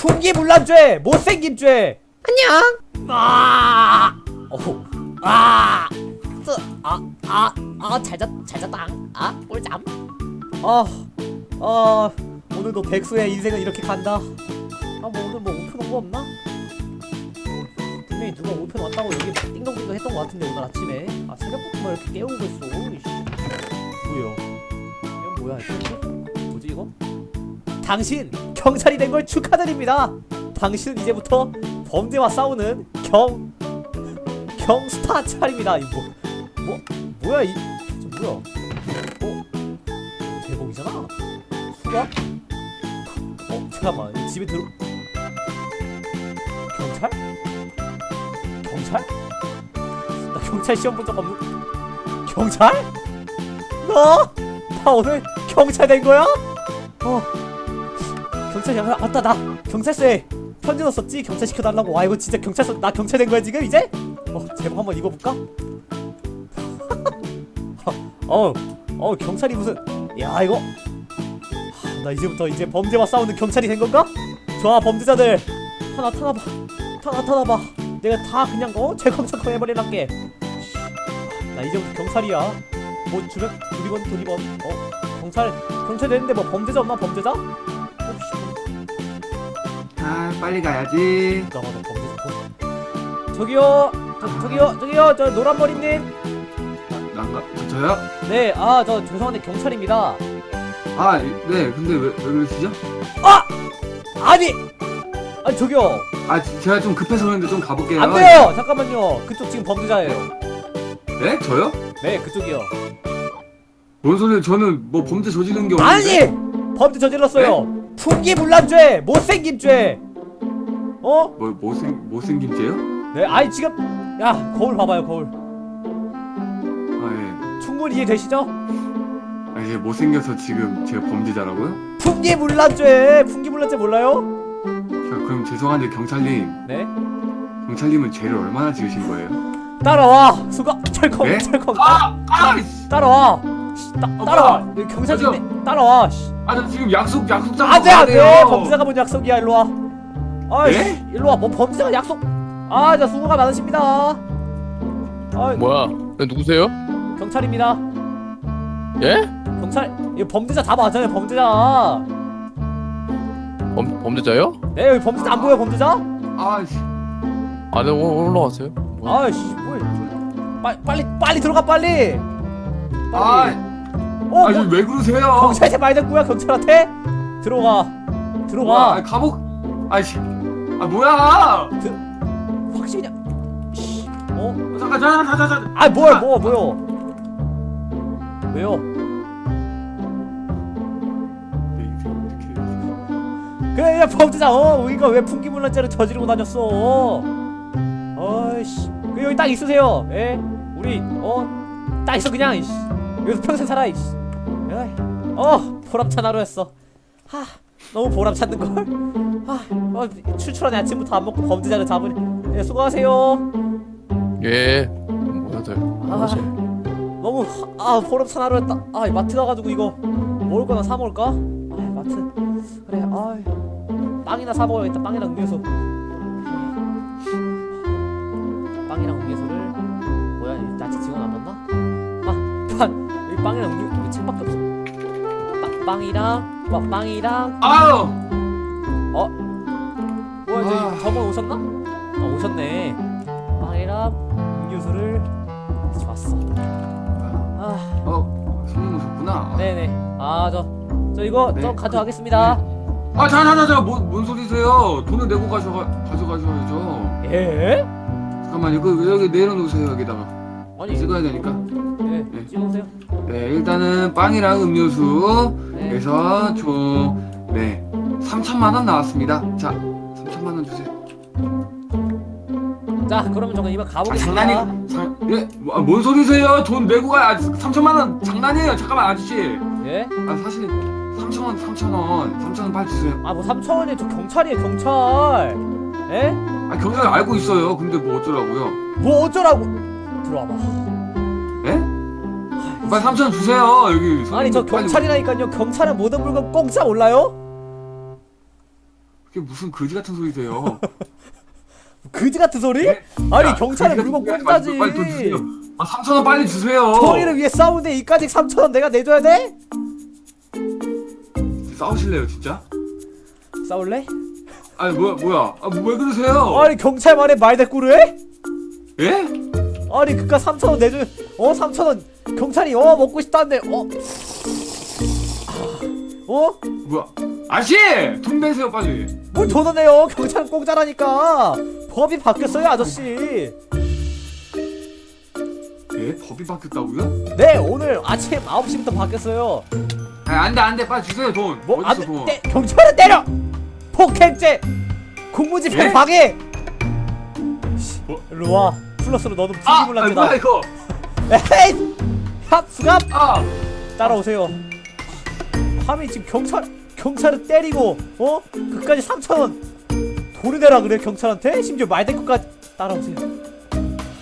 풍기물란죄 못생김죄 안녕. 아 어후 아 쓰, 아, 아, 아, 잘 잤, 잘 잤다. 아, 꿀잠. 아, 아, 오늘도 백수의 인생은 이렇게 간다. 아, 뭐 오늘 뭐 우편 온거 없나? 어, 분명히 누가 우편 왔다고 여기 띵동띵동 했던 것 같은데 오늘 아침에. 아, 새벽부터 뭐 이렇게 깨우고 있어. 이씨. 뭐야? 이건 뭐야? 이거? 뭐지 이거? 당신 경찰이 된 걸 축하드립니다. 당신은 이제부터 범죄와 싸우는 경 경스타 차입니다. 이거 뭐, 뭐 뭐야 이저 뭐야? 어 대복이잖아. 수갑? 어 잠깐만 이 집에 들어 경찰? 경찰? 나 경찰 시험 본 적 없는 경찰? 너? 나 오늘 경찰 된 거야? 어 경찰 경찰 맞다 나 경찰서에 편지 넣었었지? 경찰 시켜달라고. 와 이거 진짜 경찰서 나 경찰 된 거야 지금 이제? 어 제목 한번 입어볼까? 어, 어 경찰이 무슨 야 이거? 하, 나 이제부터 이제 범죄와 싸우는 경찰이 된 건가? 좋아 범죄자들. 다 나타나봐. 다 나타나봐. 내가 다 그냥 어 철컹철컹 해버리란게. 나 이제부터 경찰이야. 뭐 주변 두리번 두리번. 어 경찰 경찰 되는데 뭐 범죄자 없나 범죄자? 아 빨리 가야지. 저기요! 저, 저기요! 저기요! 저 노란 머리님! 난가 저, 저요? 네아 저 죄송한데 경찰입니다. 아네 근데 왜, 왜 그러시죠? 아니! 아니 저기요! 아 지- 제가 좀 급해서 그런데 좀 가볼게요. 안 돼요! 잠깐만요! 그쪽 지금 범죄자예요. 네? 저요? 네 그쪽이요. 뭔 소리예요? 저는 뭐 범죄 저지른 게 없는데? 아니 범죄 저질렀어요 풍기물란죄 못생김죄 어? 뭐 못생, 못생김죄요? 네 아니 지금 야 거울 봐봐요 거울 아예 충분히 이해되시죠? 아, 이제 못생겨서 지금 제가 범죄자라고요? 풍기물란죄 풍기물란죄 몰라요? 자 그럼 죄송한데 경찰님 네 경찰님은 죄를 얼마나 지으신 거예요? 따라와 수가 철컹 네? 철컹 아! 아! 씨! 따라와 씨, 따, 어, 따라와? 여기 경찰인데 따라와 씨. 아, 저 지금 약속 약속 잡고 안돼 가야 안돼 돼요. 범죄자가 뭔 약속이야 일로 와 아이 네? 일로 와 뭐 범죄자가 약속 아저 수고가 많으십니다 아 뭐야? 네, 누구세요? 경찰입니다 예? 경찰 이거 범죄자 다 맞아요 범죄자 범, 범죄자요? 네 여기 범죄자 안 보여 범죄자 아, 씨. 아, 네, 오- 올라가세요. 뭐야? 아이씨 뭐야 빨리 빨리 빨리 들어가 빨리 아, 빨리. 어 아, 뭐, 왜 그러세요? 경찰한테 많이 됐구야 경찰한테? 들어가 와, 들어가 아, 감옥 아이씨. 아 뭐야? 확실히 그냥 씨, 어? 어, 잠깐 잠깐 잠깐 잠깐. 아 뭐야 뭐 뭐요 왜요? 내 인생 어떻게 되지? 그래 야 범죄자 어? 우리가 왜 풍기물란죄를 저지르고 다녔어? 어이씨. 그 여기 딱 있으세요. 예? 우리 어 딱 있어 그냥 이씨 여기서 평생 살아 이씨 어 보람찬 하루였어. 하 너무 보람찬 걸. 아, 어, 출출한 아침부터 안 먹고 범죄자를 잡으니. 예 수고하세요. 예. 뭐야들. 아 너무 아 보람찬 하루였다. 아 마트 가가지고 이거 먹을 거나 사 먹을까? 아 마트. 그래 아 빵이나 사 먹어야겠다. 빵이랑 음료수. 빵이랑 음료수를 뭐야 이 나치 직원 안 넣나? 아빵 여기 빵이랑 음료 여기 책밖에 없어. 빵 빵이랑 와 빵이랑. 아유 뭐야 저기 아. 저번 오셨나? 아 오셨네. 빵이랑 음료수를 좋았어. 아. 어 손님 오셨구나. 네네. 아, 저, 저 이거 네, 좀 그- 가져가겠습니다. 아 잠깐 잠깐 뭔, 뭔 소리세요? 돈을 내고 가져가 가져가셔야죠. 예? 잠깐만요. 그 여기 내려놓으세요 여기다가 아니, 찍어야 되니까 네, 네. 찍으세요. 네 일단은 빵이랑 음료수 네. 해서 총 네 3천만 원 나왔습니다 자 3천만 원 주세요 자, 그러면 저는 이만 아 가보겠습니다. 장난이 장, 예? 뭐, 아, 뭔 소리세요 돈 내고 가 아, 3천만 원 장난이에요 잠깐만 아저씨 예? 아 사실 3천 원 3천 원 3천 원 빨리 주세요 아, 뭐 3천 원이 저 경찰이에요, 경찰. 예? 아 경찰 알고 있어요 근데 뭐 어쩌라고요 뭐 어쩌라고? 들어와봐. 예? 빨리 3천 원 주세요 여기 아니, 저 빨리 경찰이라니까요. 경찰은 모든 물건 공짜 올라요? 그게 무슨 거지 같은 소리세요? 그지 같은 소리? 네? 아니 야, 경찰은 거지 물건 같은 소리 하지 꽁짜지. 말고 빨리 돈 주세요. 아 3천 원 빨리 주세요. 정의를 위해 싸우는데 이까지 3천 원 내가 내줘야 돼? 싸우실래요 진짜? 싸울래? 아니 뭐야 뭐야? 아왜 그러세요? 아니 경찰 말에 말대꾸를 해? 예? 아니 그깟 3천 원 내줘. 어 3천 원 경찰이 어 먹고 싶다는데 어. 어? 뭐야? 아씨 돈 내세요 빨리. 뭘 돈을 내요? 경찰은 공짜라니까. 법이 바뀌었어요 아저씨. 예? 법이 바뀌었다고요? 네 오늘 아침 9시부터 바뀌었어요. 아 안돼 안돼 빨리 주세요 돈. 뭐안 돈? 돼. 경찰은 때려. 폭행죄. 공무집행 예? 방해. 씨, 뭐? 일로 와. 플러스로 너는 아, 불기불 아. 뭐야 이거? 에헤이! 합 수갑 아 따라오세요. 함이 지금 경찰 경찰을 때리고 어 그까지 3천 원 돈을 내라 그래 경찰한테 심지어 말대꾸까지 따라오세요.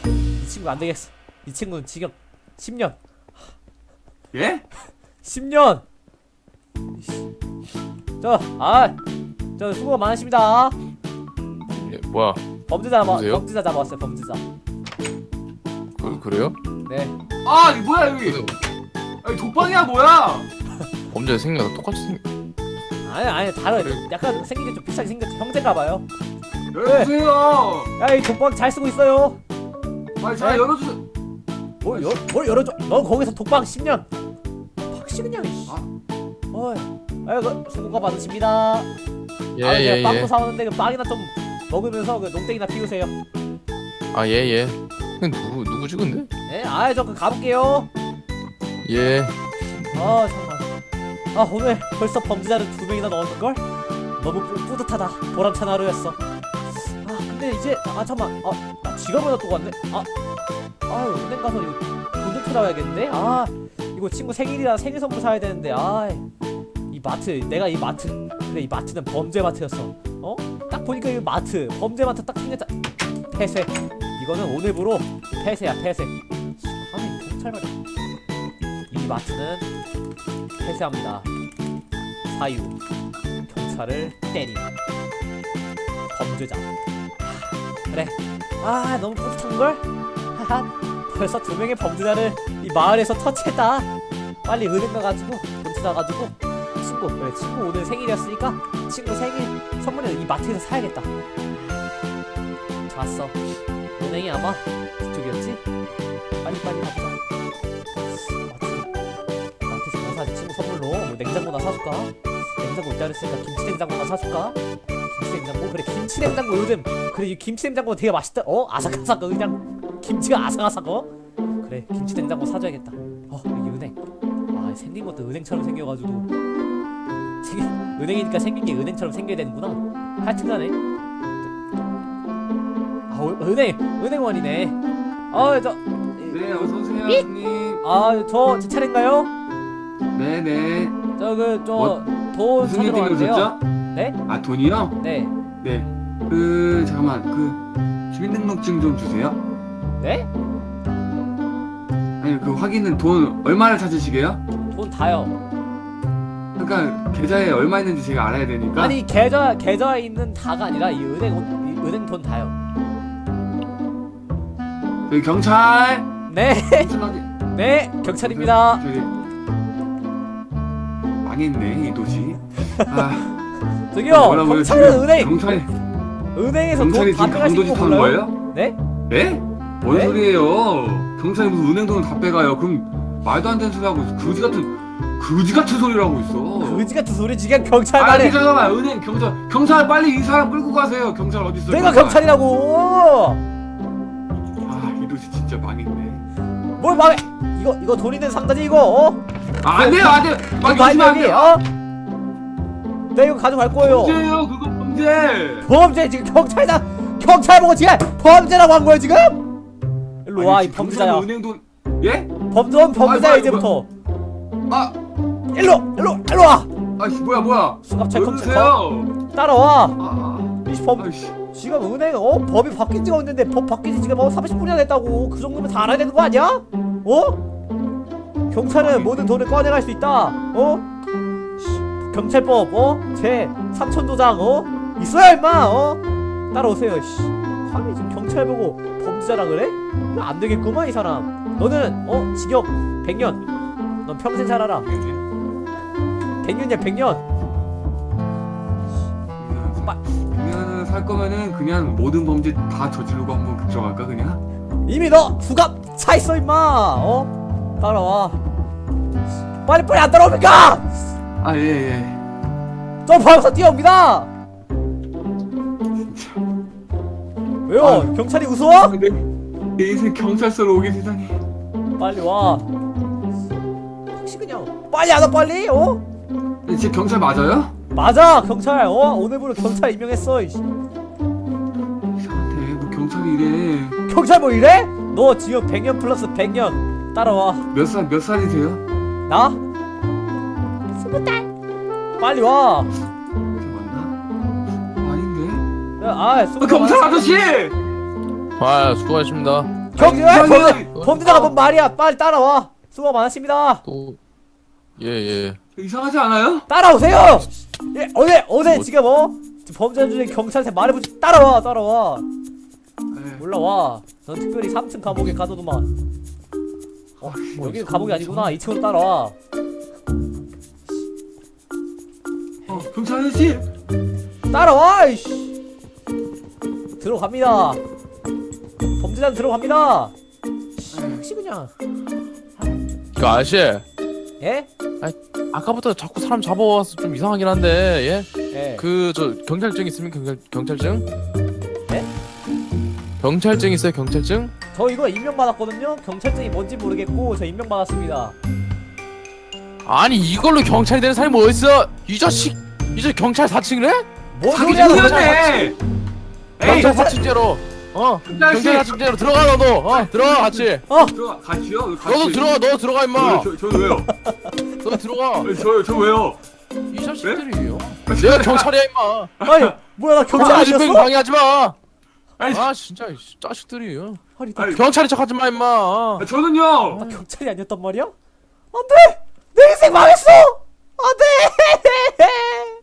이 친구 안 되겠어. 이 친구는 징역 10년 예? 10년. 저 아 저 수고가 많으십니다. 예, 뭐야? 범죄자 잡아 누구세요? 범죄자 잡았어요 범죄자. 그, 그래요? 네. 아 이거 뭐야 여기? 아니 독방이야 뭐야? 범죄 생겨서 똑같이 생. 아니 아니 다른 그래. 약간 생긴 게 좀 비슷하게 생겼지 형제가 봐요. 열어주세요. 야이 독방 잘 쓰고 있어요. 아니 잘 네? 열어주세요. 뭘, 열, 뭘 열어줘? 너 거기서 독방 10년. 박씨 그냥. 이씨. 아. 어이. 아이고 수고가 많으십니다. 예, 아, 예, 제가 예. 빵도 사오는데 그 빵이나 좀 먹으면서 그 농땡이나 피우세요. 아, 예, 예. 근데 누구, 누구지, 근데? 네, 아, 저그 가볼게요. 예. 아, 잠깐. 아, 오늘 벌써 범죄자를 두 명이나 넣었는 걸? 너무 뿌, 뿌듯하다. 보람찬 하루였어. 아, 근데 이제 아 잠만. 아, 나 지갑을 놔두고 왔네. 아, 아유 은행 가서 이거 돈좀 찾아와야겠는데. 아, 이거 친구 생일이라 생일 선물 사야 되는데. 아, 이 마트 내가 이 마트 그래 이 마트는 범죄 마트였어. 어? 딱 보니까 이 마트 범죄 마트 딱 생겼다. 폐쇄. 이거는 오늘부로 폐쇄야 폐쇄. 아니 경찰 말이야. 이 마트는 폐쇄합니다. 사유 경찰을 때림 범죄자. 하, 그래. 아 너무 뿌듯한 걸. 하하. 벌써 두 명의 범죄자를 이 마을에서 터치했다. 빨리 은행 가가지고 돈 찾아가지고 친구 그래 친구 오늘 생일이었으니까 친구 생일 선물을 이 마트에서 사야겠다. 좋았어. 은행이 아마 그쪽이었지? 빨리 빨리 가보자. 마트 마트에서 뭐 사지 친구 선물로 뭐 냉장고나 사줄까? 냉장고 있다 그랬으니까 김치 냉장고나 사줄까? 김치 냉장고 그래 김치 냉장고 요즘 그래 이 김치 냉장고 되게 맛있다. 어 아삭아삭 그냥 김치가 아삭아삭 어? 그래 김치 냉장고 사줘야겠다. 어 여기 은행. 아 생긴 것도 은행처럼 생겨가지고 은행이니까 생긴 게 은행처럼 생겨야 되는구나. 하여튼간에 아 어, 은행 은행원이네. 아저 네 어서 오세요 형님. 아저 제 차례인가요? 네네. 저그저 뭐, 돈 무슨 일 찾으러 때문에 왔는데요. 오셨죠? 네? 아 돈이요? 네. 네. 그 잠깐만 그 주민등록증 좀 주세요. 네? 아니 그 확인은 돈 얼마를 찾으시게요? 돈 다요. 그러니까 계좌에 얼마 있는지 제가 알아야 되니까. 아니 계좌 계좌에 있는 다가 아니라 이 은행 이 은행 돈 다요. 여기 경찰. 네. 어디? 네. 경찰입니다. 저기 망했네 이 도시. 아 저기요. 뭐라고요? 경찰은 지금 은행 경찰이 은행에서 경찰이 돈다 지금 거 하는 몰라요? 거예요? 네? 예? 뭔 네? 소리예요? 경찰이 무슨 은행 돈을 다 빼가요? 그럼 말도 안 되는 소리 하고 있어. 거지 같은 거지 같은 소리를 하고 있어. 그지 같은 소리 지금 경찰 아, 말에 괜찮아. 은행 경찰 경찰 빨리 이 사람 끌고 가세요. 경찰 어디 있어요? 내가 경찰. 경찰이라고. 뭘 말해? 이거 이거 돈 있는 상자지 이거. 어? 아, 안 돼요, 안 돼요. 막 이거 이러시면 안 여기 돼요. 어? 내 이거 가져갈 거예요. 범죄예요, 그거 범죄. 범죄 지금 경찰이다. 경찰 보고 지금 범죄라고 한 거야 지금? 일로 와이 아니, 범죄자야. 경찰은 은행 돈 예? 범죄 범죄자야 아이고, 이제부터. 아, 일로 일로 일로 와. 아씨 뭐야 뭐야? 수갑차 왜 경찰 그러세요? 따라와. 아, 이 범, 아, 아이씨. 지금 은행 어? 법이 바뀐 지가 없는데 법 바뀐 지? 지금 어 30분이나 됐다고. 그 정도면 다 알아야 되는 거 아니야? 어? 경찰은 모든 돈을 꺼내갈 수 있다. 어? 씨, 경찰법 어? 제 3천 도장 어? 있어야 임마 어? 따라오세요 씨. 감히 지금 경찰 보고 범죄자라 그래? 이거 안 되겠구만 이 사람. 너는 어? 징역 100년. 넌 평생 살아라. 100년이야 100년. 그 냥살 거면은 그냥 모든 범죄 다 저지르고 한번 들어갈까 그냥? 이미 너 수갑 차 있어 임마 어 따라와 빨리 빨리 안 따라옵니까 아 예예. 점프하면서 뛰어옵니다 왜요 아유. 경찰이 무서워 내, 내 인생 경찰서로 오게 되다니. 빨리 와 혹시 그냥 빨리 안 와 빨리 어 근데 진짜 경찰 맞아요? 맞아 경찰 어 오늘부로 경찰 임명했어 이씨. 경찰이 이래. 경찰 뭐 이래 너 지금 100년 플러스 100년 따라와 몇 살 몇 살이세요? 나 스무 달 빨리 와 이게 맞나? 아닌데. 아, 스무 아, 경찰 아저씨! 아 수고하셨습니다 경찰 아니, 범- 아니, 범죄자가 뭔 말이야 빨리 따라와 수고 많으십니다 또 예예 이상하지 않아요? 따라오세요 예 어제 어제 뭐- 지금 어 범죄자 중에 경찰한테 말해보지 따라와 따라와 네. 올라와. 넌 특별히 3층 감옥에 가둬두만. 어 여기는 감옥이 아니구나. 2층으로 따라와. 어 경찰 아저씨! 따라와 이씨. 들어갑니다. 범죄자는 들어갑니다. 씨, 혹시 그냥. 그 아저씨. 예? 아까부터 자꾸 사람 잡아와서 좀 이상하긴 한데 예. 예. 그 저 경찰증 있으면 경찰 경찰증? 네? 경찰증 있어요 경찰증 저 이거 임명 받았거든요 경찰증이 뭔지 모르겠고 저 임명 받았습니다 아니 이걸로 경찰이 되는 사람이 뭐 있어 이 자식 이제 경찰 사칭을 해 뭔 소리야 너 죽였네! 에이! 경찰 경찰- 사칭죄로 어 경찰 아저씨! 경찰 사칭죄로 들어가 너도 어 들어가 같이 어 들어가 같이요? 같이. 너도 들어가 너 들어가 임마 저, 저, 왜요? 너 들어가 저, 저 왜요? 이 자식들이요 내가 경찰이야 임마 아니 뭐야 나 경찰 경찰 아니었어? 방해하지 마. 아니, 아 진짜 이 자식들이요. 아니 나, 아니, 경찰이 척하지 마 임마. 아, 저는요! 나 경찰이 아니었단 말이야? 안돼 내 인생 망했어 안돼